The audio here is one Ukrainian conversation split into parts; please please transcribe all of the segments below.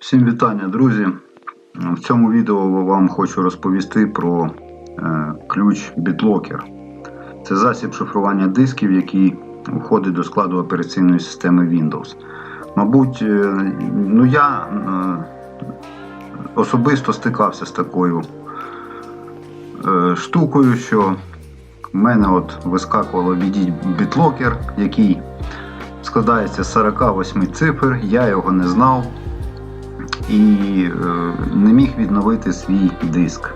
Всім вітання, друзі. В цьому відео вам хочу розповісти про е, ключ BitLocker. Це засіб шифрування дисків, який входить до складу операційної системи Windows. Мабуть, е, ну я е, особисто стикався з такою штукою, що в мене от вискакувало відіть BitLocker, який складається з 48 цифр, я його не знав і е, не міг відновити свій диск.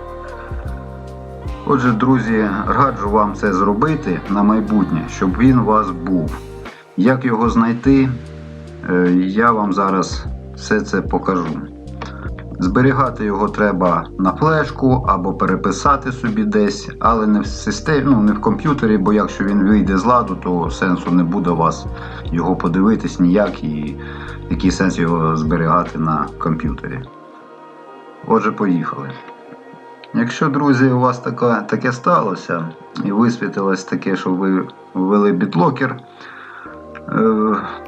Отже, друзі, раджу вам це зробити на майбутнє, щоб він у вас був. Як його знайти, е, я вам зараз все це покажу. Зберігати його треба на флешку або переписати собі десь, але не в системі, ну, не в комп'ютері, бо якщо він вийде з ладу, то сенсу не буде у вас його подивитись ніяк і який сенс його зберігати на комп'ютері. Отже, поїхали. Якщо, друзі, у вас таке, таке сталося і висвітилось таке, що ви ввели бітлокер,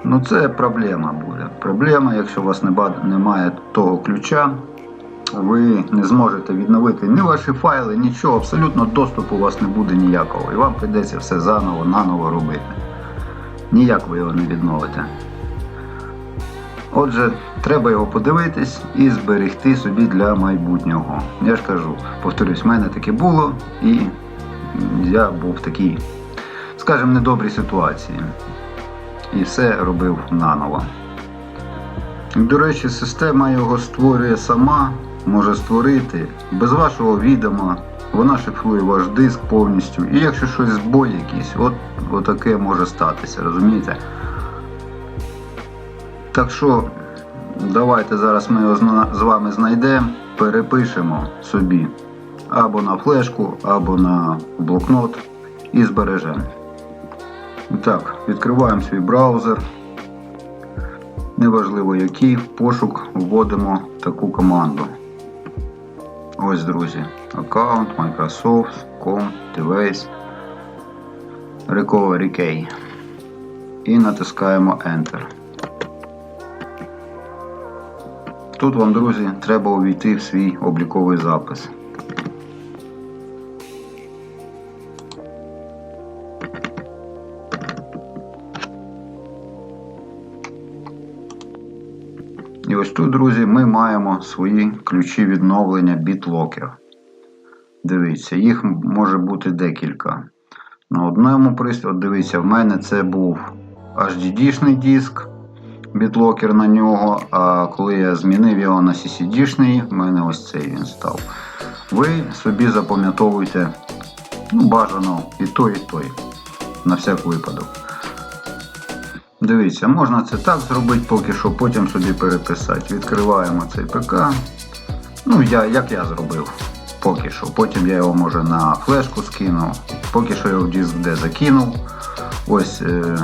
ну це проблема буде. Проблема, якщо у вас немає того ключа, ви не зможете відновити ні ваші файли, нічого, абсолютно доступу у вас не буде ніякого. І вам прийдеться все заново, наново робити. Ніяк ви його не відновите. Отже, треба його подивитись і зберегти собі для майбутнього. Я ж кажу, повторюсь, в мене таке було, і я був в такій, скажімо, недобрій ситуації. І все робив наново. До речі, система його створює сама, може створити без вашого відома. Вона шифрує ваш диск повністю. І якщо щось збой якийсь, от, от таке може статися, розумієте? Так що давайте зараз ми його з вами знайдемо, перепишемо собі або на флешку, або на блокнот і збережемо. І Так, відкриваємо свій браузер. Неважливо який, в пошук вводимо таку команду. Ось, друзі. Аккаунт, Microsoft, com, device, Recovery Key. І натискаємо Enter. Тут вам, друзі, треба увійти в свій обліковий запис. І ось тут, друзі, ми маємо свої ключі відновлення BitLocker. Дивіться, їх може бути декілька. На одному пристрої, дивіться, в мене це був HDD-шний диск, BitLocker на нього, а коли я змінив його на CCD-шний, в мене ось цей він став. Ви собі запам'ятовуєте ну, бажано і той, і той. На всяк випадок. Дивіться, можна це так зробити поки що, потім собі переписати. Відкриваємо цей ПК. Ну, я, як я зробив поки що. Потім я його може на флешку скинув. Поки що його в диск D закинув. Ось е,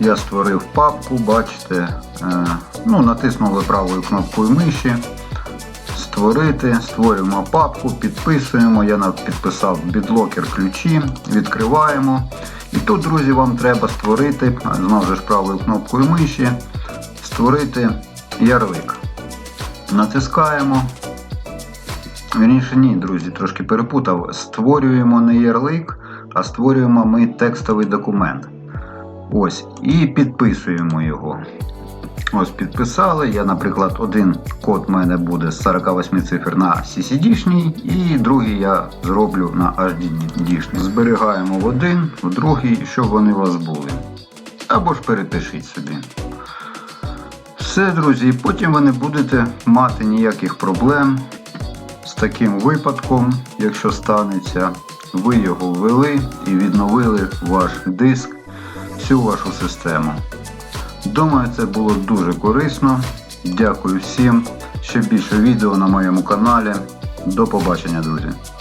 я створив папку, бачите. Е, ну, натиснули правою кнопкою миші. Створити, створюємо папку, підписуємо. Я підписав BitLocker ключі, відкриваємо. І тут, друзі, вам треба створити, знову ж правою кнопкою миші, створити ярлик. Натискаємо. Вірніше, ні, друзі, трошки перепутав. Створюємо не ярлик, а створюємо ми текстовий документ. Ось, і підписуємо його. Ось підписали. Я, наприклад, один код в мене буде з 48 цифр на CCD-шній, і другий я зроблю на HDD-шній. Зберігаємо в один, в другий, щоб вони у вас були. Або ж перепишіть собі. Все, друзі, потім ви не будете мати ніяких проблем з таким випадком, якщо станеться, ви його ввели і відновили ваш диск, всю вашу систему. Думаю, це було дуже корисно. Дякую всім. Ще більше відео на моєму каналі. До побачення, друзі.